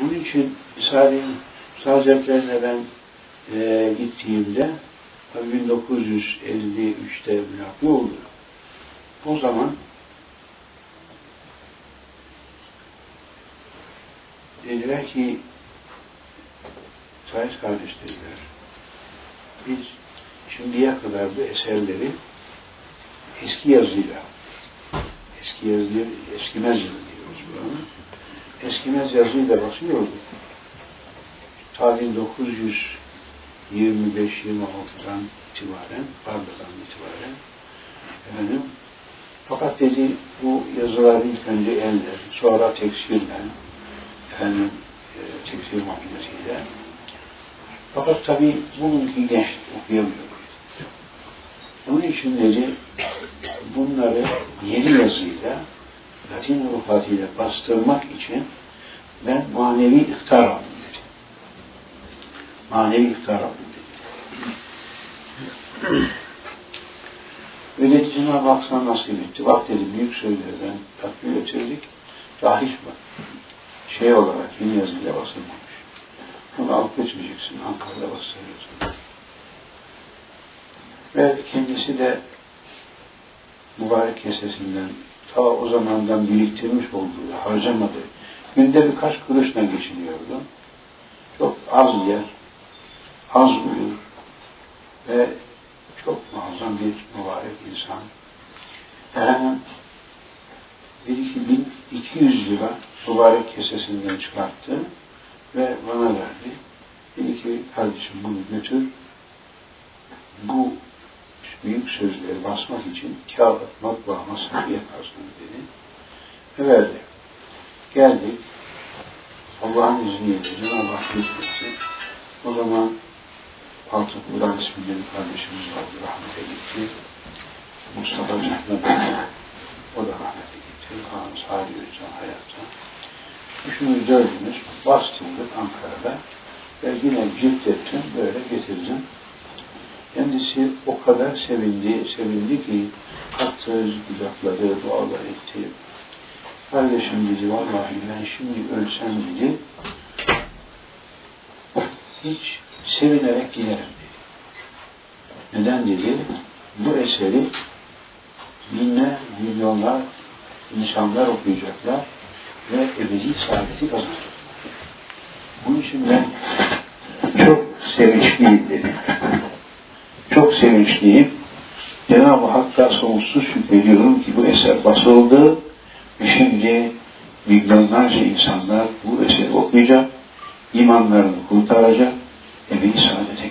Bunun için Risale-i Hazretlerine ben e, gittiğimde tabii 1953'te mülakı oldu. O zaman dediler ki Sayın kardeş dediler biz şimdiye kadar bu eserleri eski yazıyla eski yazıyla eskimez yazı diyoruz buranın eskimez yazıyla basıyorduk. Ta 1925-26'dan itibaren, Barba'dan itibaren efendim, fakat dedi bu yazılar ilk önce elle, sonra teksirle, efendim, e, teksir makinesiyle. Fakat tabii bugünkü genç okuyamıyor. Onun için dedi, bunları yeni yazıyla, Latin ruhatıyla bastırmak için ben manevi ihtar aldım dedi. Manevi ihtar aldım dedi. Öyle Cenab-ı Hak nasip etti. Bak dedi büyük sözlerden takdir getirdik. Daha hiç bak. Şey olarak yeni yazıyla basılmamış. Bunu alıp götüreceksin. Ankara'da bastırıyorsun. Ve kendisi de mübarek kesesinden ta o zamandan biriktirmiş olduğu, harcamadığı, günde birkaç kuruşla geçiniyordu. Çok az yer, az uyur ve çok muazzam bir mübarek insan. İki yüz lira mübarek kesesinden çıkarttı ve bana verdi. Dedi ki, kardeşim bunu götür, büyük sözleri basmak için kağıt, matbaa, masrafı yaparsın dedi. Ve verdi. Geldik. Allah'ın izniyle Cenab-ı Hak lütfetti. O zaman Altın Kur'an isminde bir kardeşimiz vardı. Rahmete gitti. Mustafa Cehmet O da rahmete gitti. Ağamız Hali Özcan hayatta. Üçümüz dördümüz bastırdık Ankara'da. Ve yine cilt ettim. Böyle getirdim. Kendisi o kadar sevindi, sevindi ki kalktı, kucakladı, dualar etti. Kardeşim dedi, vallahi ben şimdi ölsem dedi, hiç sevinerek giderim dedi. Neden dedi? Bu eseri binler, milyonlar insanlar okuyacaklar ve ebedi saadeti kazanacaklar. Bunun için ben çok sevinçliyim dedi sevinçliyim. Cenab-ı Hakk'a sonsuz şükrediyorum ki bu eser basıldı ve şimdi milyonlarca insanlar bu eseri okuyacak, imanlarını kurtaracak, ebedi saadet